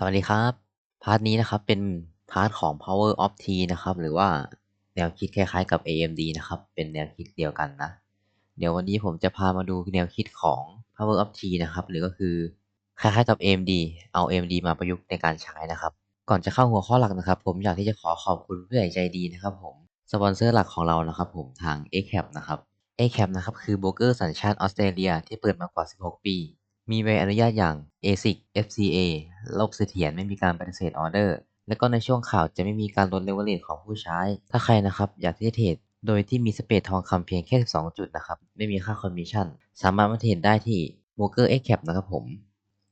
สวัสดีครับ พาร์ทนี้นะครับเป็นพาร์ทของ Power of T นะครับ หรือว่าแนวคิดคล้ายๆกับ AMD นะครับ เป็นแนวคิดเดียวกันนะ เดี๋ยววันนี้ผมจะพามาดูแนวคิดของ Power of T นะครับ หรือก็คือคล้ายๆกับ AMD เอา AMD มาประยุกต์ในการใช้นะครับ ก่อนจะเข้าหัวข้อหลักนะครับ ผมอยากที่จะขอขอบคุณผู้ใหญ่ใจดีนะครับผม สปอนเซอร์หลักของเรานะครับผมทาง ACAP นะครับ ACAP นะครับคือโบรกเกอร์สัญชาติออสเตรเลียที่เปิดมากว่า 16 ปี มีใบอนุญาตอย่าง ASIC FCA ระบบเสถียรไม่มีการปฏิเสธออเดอร์ และก็ในช่วงข่าวจะไม่มีการลดเลเวลเลทของผู้ใช้ ถ้าใครนะครับอยากที่จะเทรดโดยที่มีสเปซทองคำเพียงแค่ 12 จุดนะครับ ไม่มีค่าคอมมิชชั่น สามารถมาเทรดได้ที่ b r o k e r ACAP นะครับผม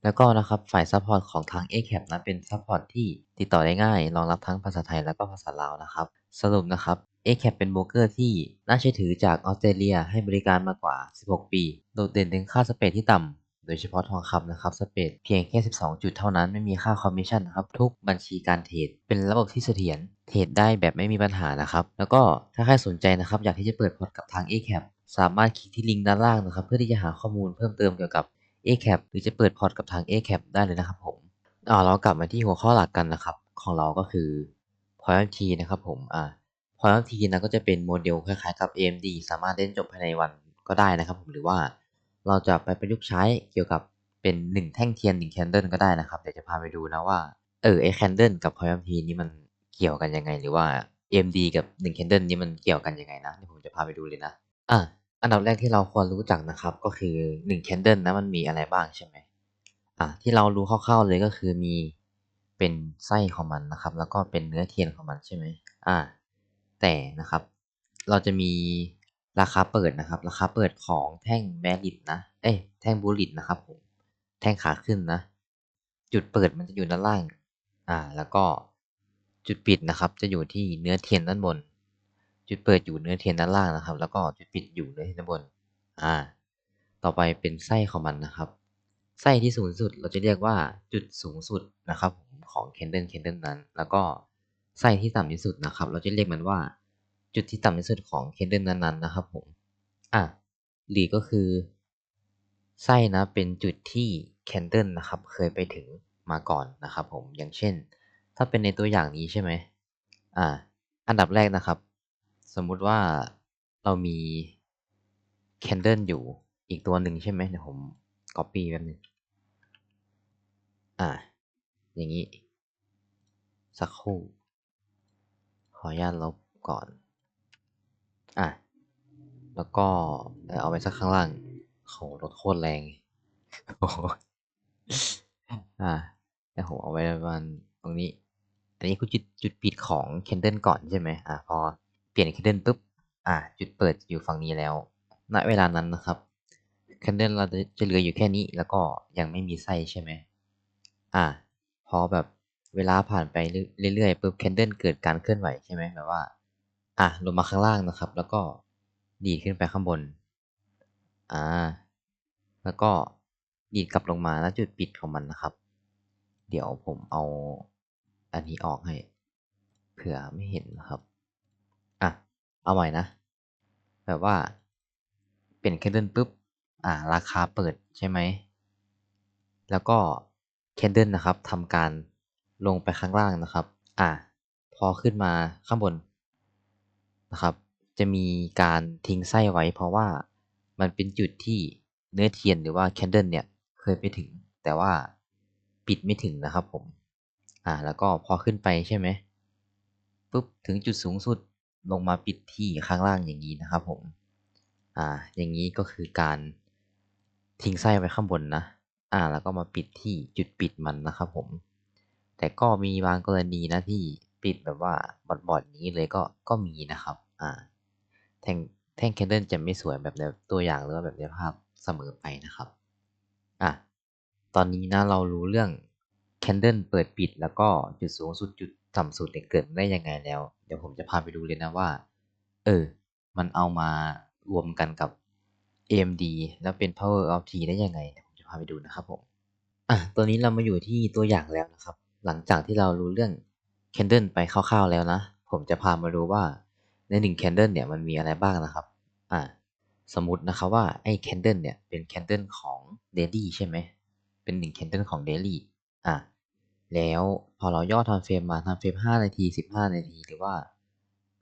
แล้วก็นะครับฝ่ายซัพพอร์ตของทาง ACAP นะเป็นซัพพอร์ตที่ติดต่อได้ง่าย รองรับทั้งภาษาไทยแล้วก็ภาษาลาวนะครับ สรุปนะครับ ACAP เป็นโบรกเกอร์ที่น่าเชื่อถือจากออสเตรเลียให้บริการมากกว่า 16 ปี โดดเด่นถึงค่าสเปซที่ต่ำ โดยเฉพาะทองคำนะครับสเปซเพียงแค่ 12 จุดเท่านั้นไม่มีค่าคอมมิชชั่นนะครับทุกบัญชีการเทรดเป็นระบบที่เสถียรเทรดได้แบบไม่มีปัญหานะครับ แล้วก็ถ้าใครสนใจนะครับ อยากที่จะเปิดพอร์ตกับทาง ACAP สามารถคลิกที่ลิงก์ด้านล่างนะครับ เพื่อที่จะหาข้อมูลเพิ่มเติมเกี่ยวกับ ACAP หรือจะเปิดพอร์ตกับทาง ACAP ได้เลยนะครับผมอ่าเรากลับมาที่หัวข้อหลักกันนะครับ ของเราก็คือ Point T นะครับผมอ่า Point T นะก็จะเป็นโมเดลคล้ายๆกับ AMD สามารถเล่นจบภายในวันก็ได้นะครับผมหรือว่า เราจะไปประยุกต์ใช้เกี่ยวกับเป็นหนึ่งแท่งเทียนหนึ่งแคนเดิลก็ได้นะครับ เดี๋ยวจะพาไปดูนะว่า เออไอแคนเดิลกับ Point of T นี่มันเกี่ยวกันยังไง หรือว่า AMD กับหนึ่งแคนเดิลนี่มันเกี่ยวกันยังไงนะเดี๋ยวผมจะพาไปดูเลยนะอะอันดับแรกที่เราควรรู้จักนะครับ ก็คือหนึ่งแคนเดิลนะมันมีอะไรบ้างใช่ไหมอะที่เรารู้คร่าวๆเลยก็คือมีเป็นไส้ของมันนะครับ แล้วก็เป็นเนื้อเทียนของมันใช่ไหมอ่าแต่นะครับ เราจะมี ราคาเปิดนะครับ ราคาเปิดของแท่งแบริดนะ เอ้ยแท่งบูลิดนะครับผม แท่งขาขึ้นนะ จุดเปิดมันจะอยู่ด้านล่าง อ่า แล้วก็จุดปิดนะครับ จะอยู่ที่เนื้อเทียนด้านบน จุดเปิดอยู่เนื้อเทียนด้านล่างนะครับ แล้วก็จุดปิดอยู่เนื้อเทียนด้านบน อ่า ต่อไปเป็นไส้ของมันนะครับ ไส้ที่สูงสุดเราจะเรียกว่าจุดสูงสุดนะครับของแคนเดิลแคนเดิลนั้น แล้วก็ไส้ที่ต่ำที่สุดนะครับ เราจะเรียกมันว่า จุดที่ต่ำที่สุดของแคนเดิลนั้นๆนะครับผมอะหลีก็คือไส้นะเป็นจุดที่แคนเดิลนะครับเคยไปถึงมาก่อนนะครับผมอย่างเช่น ถ้าเป็นในตัวอย่างนี้ใช่ไหมอ่าอันดับแรกนะครับ สมมุติว่าเรามีแคนเดิลอยู่อีกตัวหนึ่งใช่ไหมเดี๋ยวผม copy แป๊บนึงอ่าอย่างนี้ สักครู่ ขออนุญาตลบก่อน อะ แล้วก็เอาไปสักข้างล่างโหรถโคตรแรงโอ้อ่าแต่ผมเอาไว้ประมาณตรงนี้ อันนี้คือจุดจุดปิดของแคนเดิลก่อนใช่ไหมอ่าพอเปลี่ยนแคนเดิลปุ๊บ อ่า จุดเปิดอยู่ฝั่งนี้แล้ว ณ เวลานั้นนะครับแคนเดิลเราจะเหลืออยู่แค่นี้ แล้วก็ยังไม่มีไส้ใช่ไหมอ่า พอแบบเวลาผ่านไปเรื่อยๆปุ๊บแคนเดิลเกิดการเคลื่อนไหวใช่ไหมแบบว่า อะลงมาข้างล่างนะครับ แล้วก็ดีดขึ้นไปข้างบน อ่า แล้วก็ดีดกลับลงมาแล้วจุดปิดของมันนะครับ เดี๋ยวผมเอาอันนี้ออกให้ เผื่อไม่เห็นนะครับ อะ เอาใหม่นะ แบบว่า เป็นแคนเดิลปุ๊บ อ่า ราคาเปิดใช่ไหม แล้วก็แคนเดิลนะครับทำการลงไปข้างล่างนะครับ อ่า พอขึ้นมาข้างบน นะครับ จะมีการทิ้งไส้ไว้ เพราะว่ามันเป็นจุดที่เนื้อเทียนหรือว่าแคนเดิลเนี่ยเคยไปถึง แต่ว่าปิดไม่ถึงนะครับผม อ่า แล้วก็พอขึ้นไปใช่ไหมปุ๊บถึงจุดสูงสุดลงมาปิดที่ข้างล่างอย่างนี้นะครับผม อ่า อย่างนี้ก็คือการทิ้งไส้ไว้ข้างบนนะ อ่า แล้วก็มาปิดที่จุดปิดมันนะครับผม แต่ก็มีบางกรณีนะที่ปิดแบบว่าบอดๆนี้เลยก็ก็มีนะครับ อ่าแท่งแท่งแคนเดิลจะไม่สวยแบบในตัวอย่างหรือว่าแบบในภาพเสมอไปนะครับอะตอนนี้นะเรารู้เรื่องแคนเดิลเปิดปิดแล้วก็จุดสูงสุดจุดต่ำสุดเนี่ยเกิดได้ยังไงแล้ว เดี๋ยวผมจะพาไปดูเลยนะว่า เออ มันเอามารวมกันกับ AMD แล้วเป็น Power of T ได้ยังไงเดี๋ยวผมจะพาไปดูนะครับผมอะตัวนี้เรามาอยู่ที่ตัวอย่างแล้วนะครับ หลังจากที่เรารู้เรื่อง Candle ไปคร่าวๆแล้วนะ ผมจะพามาดูว่า ในหนึ่ง Candle เนี่ยมันมีอะไรบ้างนะครับอะสมมตินะครับว่าไอ้ Candle เนี่ยเป็น Candle ของ Daily ใช่ไหมเป็นหนึ่ง Candle ของ Daily อะแล้วพอเราย่อ time frame มา time frame 5นาที 15 นาทีหรือว่า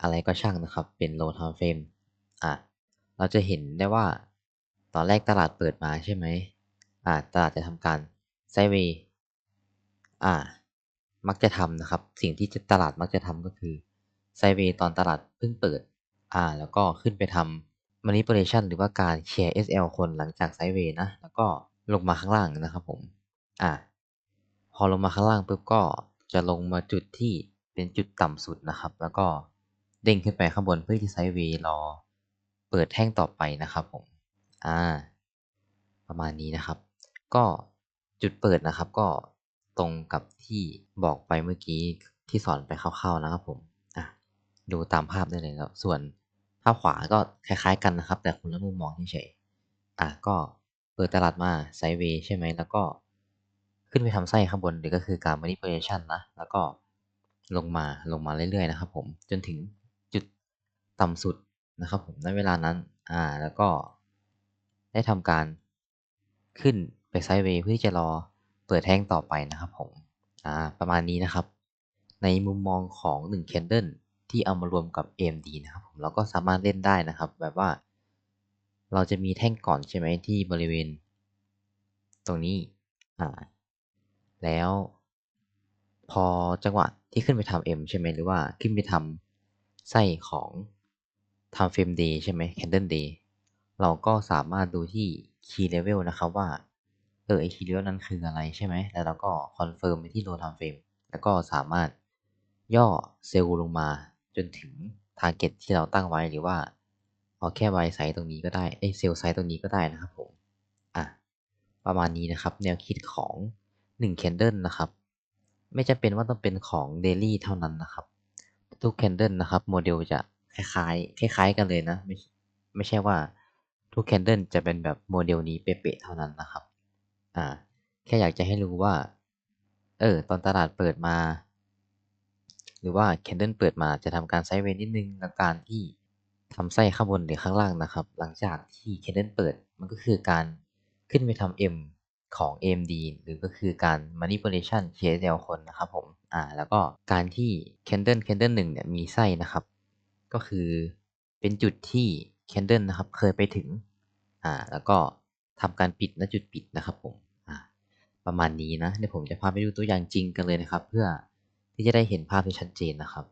อะไรก็ช่างนะครับเป็น low time frame อะเราจะเห็นได้ว่า ตอนแรกตลาดเปิดมาใช่ไหมอ่าตลาดจะทำการไซเวอ่ามักจะทำนะครับ สิ่งที่ตลาดมักจะทำก็คือ ไซเวย์ตอนตลาดเพิ่งเปิด อ่า แล้วก็ขึ้นไปทำ manipulation หรือว่าการแชร์ SL คนหลังจากไซเวย์นะ แล้วก็ลงมาข้างล่างนะครับผม อ่า พอลงมาข้างล่างปุ๊บก็จะลงมาจุดที่เป็นจุดต่ำสุดนะครับ แล้วก็เด้งขึ้นไปข้างบนเพื่อที่ไซเวย์รอ เปิดแท่งต่อไปนะครับผม อ่า ประมาณนี้นะครับ ก็จุดเปิดนะครับก็ตรงกับที่บอกไปเมื่อกี้ที่สอนไปคร่าวๆนะครับผม ดูตามภาพได้เลยครับ ส่วนภาพขวาก็คล้ายๆกันนะครับ แต่คนละมุมมองเฉยๆอะก็เปิดตลาดมาไซเวใช่ไหมแล้วก็ขึ้นไปทำไส้ข้างบนหรือก็คือการ manipulation นะ แล้วก็ลงมาลงมาเรื่อยๆนะครับ ผมจนถึงจุดต่ำสุดนะครับ ผมในเวลานั้นอ่าแล้วก็ได้ทำการขึ้นไปไซด์เวเพื่อที่จะรอเปิดแท่งต่อไปนะครับ ผมอ่าประมาณนี้นะครับ ในมุมมองของ1 candle ที่เอามารวมกับ AMD นะครับผมเราก็สามารถเล่นได้นะครับ แบบว่า เราจะมีแท่งก่อนใช่ไหมที่บริเวณ ตรงนี้อ่าแล้ว พอจังหวะที่ขึ้นไปทำ M ใช่ไหมหรือว่าขึ้นไปทำไส้ของ time frame day ใช่ไหม candle day เราก็สามารถดูที่ key level นะครับว่าเออไอ key level นั้นคืออะไรใช่ไหม แล้วเราก็ confirm ไปที่ low time frame แล้วก็สามารถย่อเซลล์ลงมา จนถึง target ที่เราตั้งไว้หรือว่าเอาแค่ buy size ตรงนี้ก็ได้เอ้ย sell size ตรงนี้ก็ได้นะครับผมอะประมาณนี้นะครับ แนวคิดของ1 candle นะครับ ไม่จำเป็นว่าต้องเป็นของ daily เท่านั้นนะครับ ทุก candle นะครับโมเดลจะคล้ายๆคล้าย ๆ กันเลยนะไม่ไม่ใช่ว่าทุก candle จะเป็นแบบโมเดลนี้เป๊ะๆเท่านั้นนะครับอ่าแค่อยากจะให้รู้ว่า เออ ตอนตลาดเปิดมา หรือว่า candle เปิดมาจะทำการไซด์เวย์นิดนึงแล้วการที่ทำไส้ข้างบนหรือข้างล่างนะครับ หลังจากที่ candle เปิดมันก็คือการขึ้นไปทำ M ของ AMD หรือก็คือการ manipulation KSL คนนะครับผม อ่า แล้วก็การที่ candle candle หนึ่งเนี่ยมีไส้นะครับ ก็คือเป็นจุดที่ candle นะครับเคยไปถึง อ่า แล้วก็ทำการปิดณจุดปิดนะครับผม อ่า ประมาณนี้นะ เดี๋ยวผมจะพาไปดูตัวอย่างจริงกันเลยนะครับ เพื่อ ที่จะได้เห็นภาพที่ชัดเจนนะครับ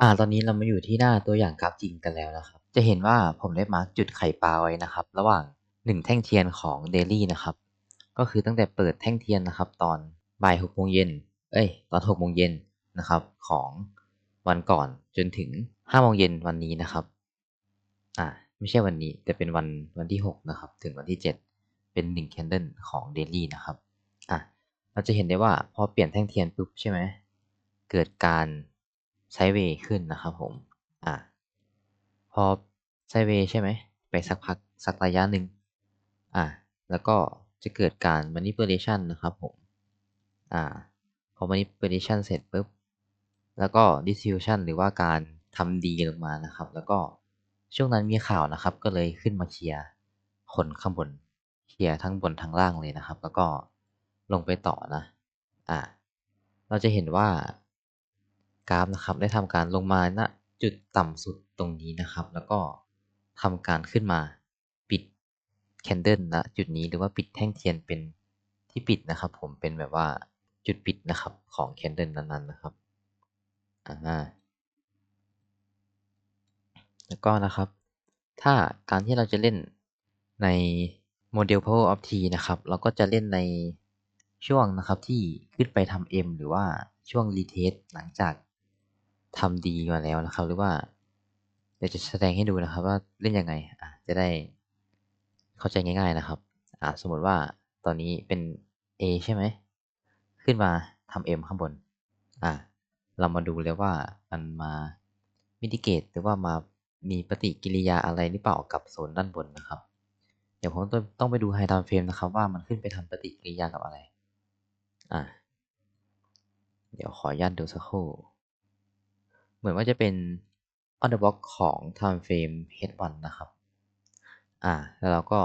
อ่า ตอนนี้เรามาอยู่ที่หน้าตัวอย่างกราฟจริงกันแล้วนะครับ จะเห็นว่าผมได้มาร์กจุดไข่ปลาไว้นะครับ ระหว่าง 1 แท่งเทียนของ daily นะครับ ก็คือตั้งแต่เปิดแท่งเทียนนะครับ ตอนบ่าย6โมงเย็นเอ้ย ตอน6โมงเย็นนะครับ ของวันก่อนจนถึง5โมงเย็นวันนี้นะครับ อ่า ไม่ใช่วันนี้ แต่เป็นวันวันที่6นะครับ ถึงวันที่7เป็น1 candle ของ daily นะครับ อะ เราจะเห็นได้ว่าพอเปลี่ยนแท่งเทียนปุ๊บใช่ไหม เกิดการไซเวย์ขึ้นนะครับผม อะพอไซเวย์ใช่ไหม ไปสักพักสักระยะหนึ่ง อะแล้วก็จะเกิดการ manipulation นะครับผม อ่า พอ manipulation เสร็จปุ๊บ แล้วก็ distribution หรือว่าการทำดีลงมานะครับ แล้วก็ช่วงนั้นมีข่าวนะครับ ก็เลยขึ้นมาเคลียร์คนข้างบน เคลียร์ทั้งบนทั้งล่างเลยนะครับ แล้วก็ลงไปต่อนะ อ่า เราจะเห็นว่า กราฟนะครับ ได้ทำการลงมาณจุดต่ำสุดตรงนี้นะครับ แล้วก็ทำการขึ้นมาปิด candle ณจุดนี้หรือว่าปิดแท่งเทียนเป็นที่ปิดนะครับ ผมเป็นแบบว่าจุดปิดนะครับของ candle นั้นๆนะครับอ่าแล้วก็นะครับ ถ้าการที่เราจะเล่นในโมเดล Power of T นะครับ เราก็จะเล่นในช่วงนะครับที่ขึ้นไปทำ M หรือว่าช่วง retest หลังจาก ทำดีมาแล้วนะครับ หรือว่าเดี๋ยวจะแสดงให้ดูนะครับ ว่าเล่นยังไงอะจะได้เข้าใจง่าย ๆนะครับอ่าสมมติว่าตอนนี้เป็น A ใช่ไหม ขึ้นมาทำ M ข้างบนอ่าเรามาดูเลยว่ามันมามิติเกตหรือว่ามามีปฏิกิริยาอะไรหรือเปล่ากับโซนด้านบนนะครับ เดี๋ยวผมต้องไปดูไฮไทม์เฟรมนะครับ ว่ามันขึ้นไปทำปฏิกิริยากับอะไร อ่าเดี๋ยวขออนุญาตดูสักครู่ เหมือนว่าจะเป็น on the block ของ time frame h1 นะครับ อ่า แล้วเราก็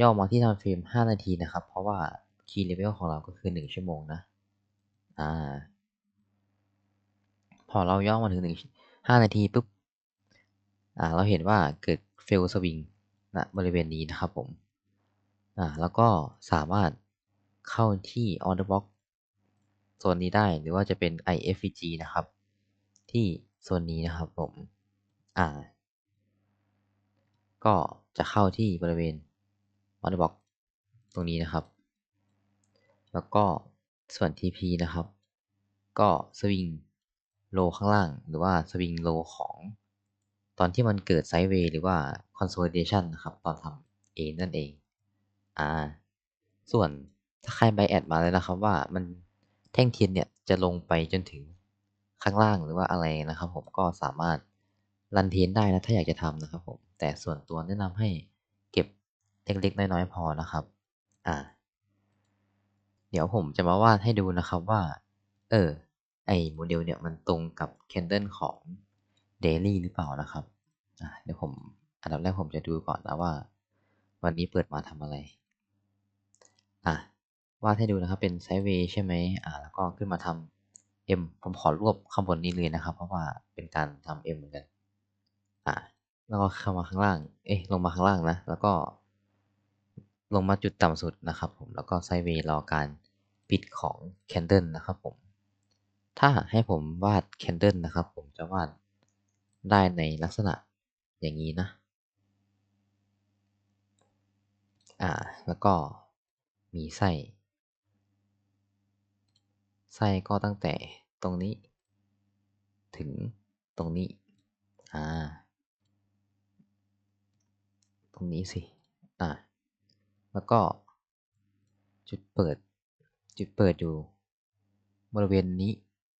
ย่อมาที่ time frame 5 นาทีนะครับ เพราะว่า key level ของเราก็คือ 1 ชั่วโมงนะ อ่า พอเราย่อมาถึงหนึ่งห้านาทีปุ๊บ อ่า เราเห็นว่าเกิดเฟลสวิงณบริเวณนี้นะครับผม อ่า แล้วก็สามารถเข้าที่ order box โซนนี้ได้หรือว่าจะเป็น IFVG นะครับ ที่โซนนี้นะครับผม อ่า ก็จะเข้าที่บริเวณ order box ตรงนี้นะครับ แล้วก็ส่วน TP นะครับ ก็สวิงโลข้างล่าง หรือว่าสวิงโลของตอนที่มันเกิดไซด์เวย์หรือว่า consolidation นะครับ ตอนทำเอนั่นเอง อ่า ส่วนถ้าใครไบแอดมาแล้วนะครับว่ามันแท่งเทียนเนี่ยจะลงไปจนถึง ข้างล่างหรือว่าอะไรนะครับ ผมก็สามารถรันเทนได้นะถ้าอยากจะทำนะครับผมแต่ส่วนตัวแนะนำให้เก็บเล็กๆน้อยๆพอนะครับอ่าเดี๋ยวผมจะมาวาดให้ดูนะครับว่า เออ ไอโมเดลเนี่ยมันตรงกับแคนเดิลของ Daily หรือเปล่านะครับอ่าเดี๋ยวผมอันดับแรกผมจะดูก่อนนะว่า วันนี้เปิดมาทำอะไร อะวาดให้ดูนะครับเป็นไซด์เวย์ใช่ไหมอ่าแล้วก็ขึ้นมาทำ M ผมขอรวบข้างบนนี้เลยนะครับ เพราะว่าเป็นการทำ M เหมือนกันอ่าแล้วก็เข้ามาข้างล่าง เอ๊ะลงมาข้างล่างนะ แล้วก็ลงมาจุดต่ำสุดนะครับผม แล้วก็ไซเวย์รอการปิดของแคนเดิลนะครับผม ถ้าให้ผมวาดแคนเดิลนะครับผมจะวาดได้ในลักษณะอย่างนี้นะ อ่า แล้วก็มีไส้ ไส้ก็ตั้งแต่ ตรงนี้ ถึงตรงนี้ อ่า ตรงนี้สิ อ่า แล้วก็ จุดเปิด จุดเปิดอยู่ บริเวณนี้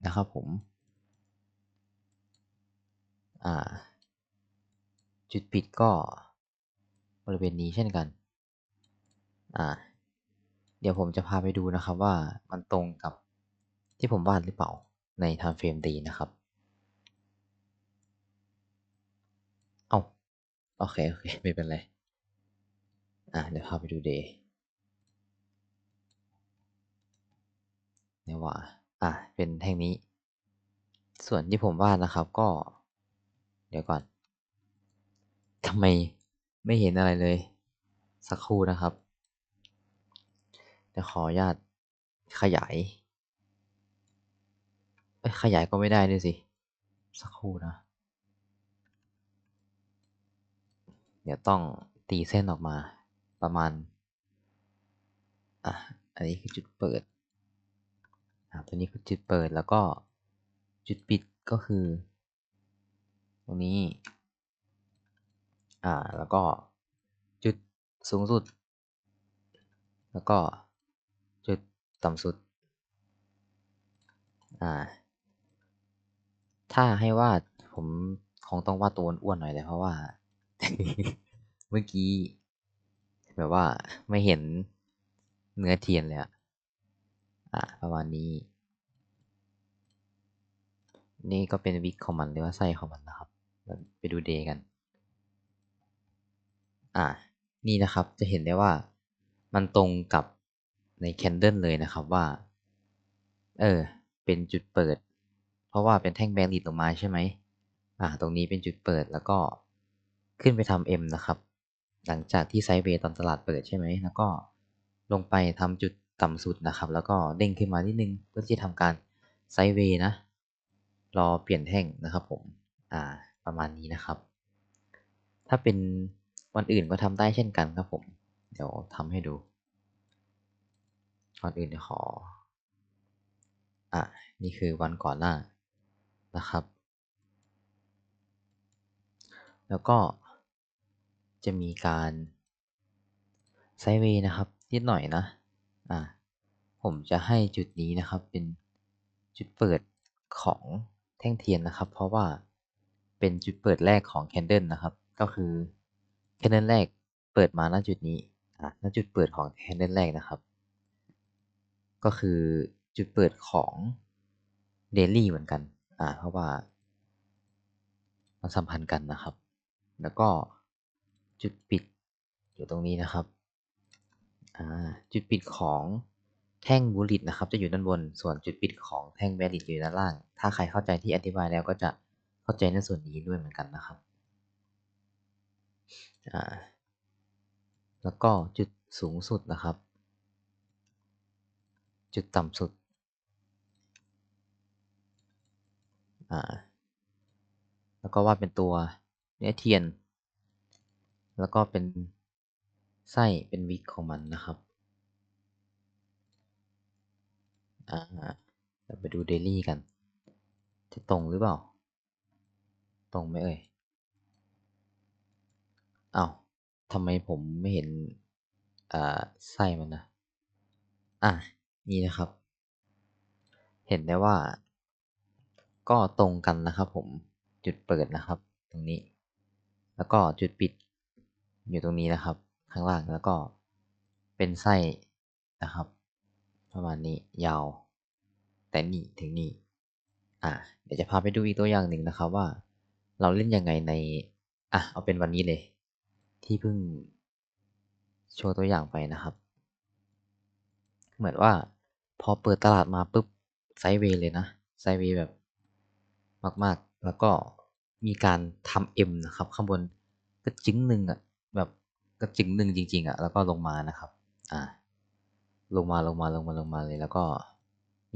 นะครับผม อ่า จุดปิดก็บริเวณนี้เช่นกัน อ่า เดี๋ยวผมจะพาไปดูนะครับว่ามันตรงกับที่ผมวาดหรือเปล่า ใน time frame ดีนะครับ เอาโอเค โอเค ไม่เป็นไร อ่าเดี๋ยวพาไปดู day เนี่ยว่า อ่าเป็นแท่งนี้ ส่วนที่ผมวาดนะครับก็ เดี๋ยวก่อนทำไมไม่เห็นอะไรเลย สักครู่นะครับเดี๋ยวขออนุญาตขยาย เอ้ยขยายก็ไม่ได้ด้วยสิ สักครู่นะ เดี๋ยวต้องตีเส้นออกมาประมาณ อะ อันนี้คือจุดเปิด อ่าตัวนี้คือจุดเปิดแล้วก็จุดปิดก็คือ ตรงนี้ อ่า แล้วก็จุดสูงสุด แล้วก็จุดต่ำสุด อ่า ถ้าให้วาดผมคงต้องวาดตัวอ้วนๆหน่อยเลยเพราะว่า เมื่อกี้ แบบว่าไม่เห็นเนื้อเทียนเลยอะอ่าประมาณนี้ นี่ก็เป็นวิกของมันหรือว่าไส้ของมันนะครับ ไปดูเดย์กัน อ่านี่นะครับจะเห็นได้ว่ามันตรงกับในแคนเดิลเลยนะครับว่า เออ เป็นจุดเปิด เพราะว่าเป็นแท่งแบงลีดออกมาใช่ไหมอ่า ตรงนี้เป็นจุดเปิดแล้วก็ขึ้นไปทำ M นะครับ หลังจากที่ไซด์เวย์ตอนตลาดเปิดใช่ไหม แล้วก็ลงไปทำจุดต่ำสุดนะครับ แล้วก็เด้งขึ้นมานิดนึง เพื่อที่ทำการไซด์เวย์นะ รอเปลี่ยนแท่งนะครับผม อ่า ประมาณนี้นะครับ ถ้าเป็นวันอื่นก็ทำได้เช่นกันครับผม เดี๋ยวทำให้ดูก่อนอื่นขอ อะ นี่คือวันก่อนหน้า นะครับ แล้วก็จะมีการไซเวย์นะครับนิดหน่อยนะอะผมจะให้จุดนี้นะครับเป็นจุดเปิดของแท่งเทียนนะครับ เพราะว่าเป็นจุดเปิดแรกของแคนเดิลนะครับ ก็คือแคนเดิลแรกเปิดมาณจุดนี้อะณจุดเปิดของแคนเดิลแรกนะครับ ก็คือจุดเปิดของเดลี่เหมือนกัน อ่า เพราะว่ามันสัมพันธ์กันนะครับ แล้วก็จุดปิดอยู่ตรงนี้นะครับ อ่า จุดปิดของแท่งบูลิตนะครับ จะอยู่ด้านบน ส่วนจุดปิดของแท่งแบริตอยู่ด้านล่าง ถ้าใครเข้าใจที่อธิบายแล้วก็จะเข้าใจในส่วนนี้ด้วยเหมือนกันนะครับ อ่า แล้วก็จุดสูงสุดนะครับ จุดต่ำสุด อ่า แล้วก็วาดเป็นตัวเนื้อเทียน แล้วก็เป็นไส้เป็นวิกของมันนะครับ อ่าเราไปดูเดลี่กัน จะตรงหรือเปล่า ตรงไหมเอ่ยอ้าวทำไมผมไม่เห็นอ่าไส้มันนะ อะ นี่นะครับ เห็นได้ว่า ก็ตรงกันนะครับผมจุดเปิดนะครับ ตรงนี้ แล้วก็จุดปิดอยู่ตรงนี้นะครับ ข้างล่างแล้วก็เป็นไส้นะครับ ประมาณนี้ยาว แต่นี่ถึงนี่อะเดี๋ยวจะพาไปดูอีกตัวอย่างหนึ่งนะครับว่า เราเล่นยังไงในอะเอาเป็นวันนี้เลย ที่เพิ่งโชว์ตัวอย่างไปนะครับ เหมือนว่าพอเปิดตลาดมาปุ๊บไซด์เวย์เลยนะไซด์เวย์แบบ มากๆ แล้วก็มีการทำเอ็มนะครับ ข้างบนกระจึงหนึ่งอะแบบกระจึงหนึ่งจริง ๆอะแล้วก็ลงมานะครับอ่าลงมาลงมาลงมาลงมาเลย แล้วก็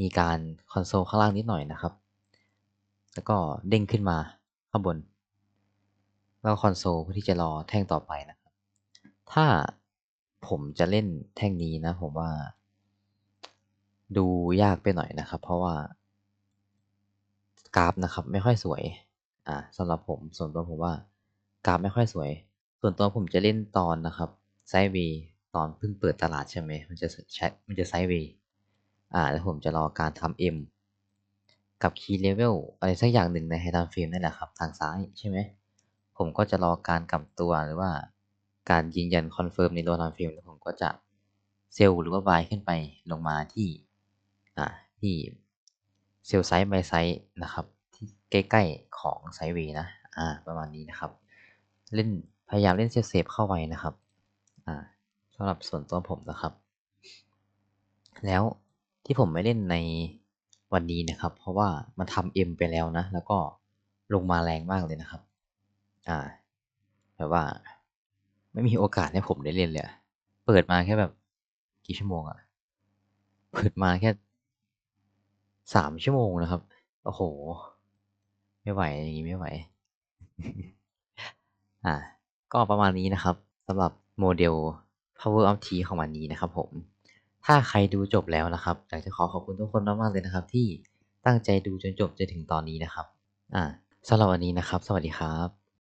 มีการคอนโซลข้างล่างนิดหน่อยนะครับ แล้วก็เด้งขึ้นมาข้างบน แล้วคอนโซลเพื่อที่จะรอแท่งต่อไปนะครับ ถ้าผมจะเล่นแท่งนี้นะ ผมว่า ดูยากไปหน่อยนะครับ เพราะว่า กราฟนะครับ ไม่ค่อยสวย อ่าสำหรับผมส่วนตัวผมว่ากราฟไม่ค่อยสวย ส่วนตัวผมจะเล่นตอนนะครับไซด์เวย์ตอนเพิ่งเปิดตลาดใช่ไหมมันจะใช้มันจะไซด์เวย์อ่าแล้วผมจะรอการทำ M กับ Key Level อะไรสักอย่างหนึ่งในไฮทัมฟิล์มนั่นแหละครับ ทางซ้ายใช่ไหมผมก็จะรอการกลับตัวหรือว่าการยืนยันคอนเฟิร์มในโลทามฟิล์มแล้วผมก็จะเซลล์หรือว่าบายขึ้นไปลงมาที่อ่าที่เซลล์ไซส์บายไซส์นะครับ ที่ใกล้ๆของไซเวนะ อ่า ประมาณนี้นะครับ เล่นพยายามเล่นเซฟเซฟเข้าไว้นะครับ อ่าสำหรับส่วนตัวผมนะครับ แล้วที่ผมไม่เล่นในวันนี้นะครับ เพราะว่ามันทำเอ็มไปแล้วนะ แล้วก็ลงมาแรงมากเลยนะครับ อ่าแบบว่า ไม่มีโอกาสให้ผมได้เล่นเลย เปิดมาแค่แบบกี่ชั่วโมงอะเปิดมาแค่สามชั่วโมงนะครับ โอ้โห ไม่ไหวอย่างนี้ไม่ไหว อ่า ก็ประมาณนี้นะครับสำหรับโมเดล Power of T ของวันนี้นะครับผม ถ้าใครดูจบแล้วนะครับอยากจะขอขอบคุณทุกคนมากๆเลยนะครับ ที่ตั้งใจดูจนจบจนถึงตอนนี้นะครับ อ่าสำหรับวันนี้นะครับ สวัสดีครับ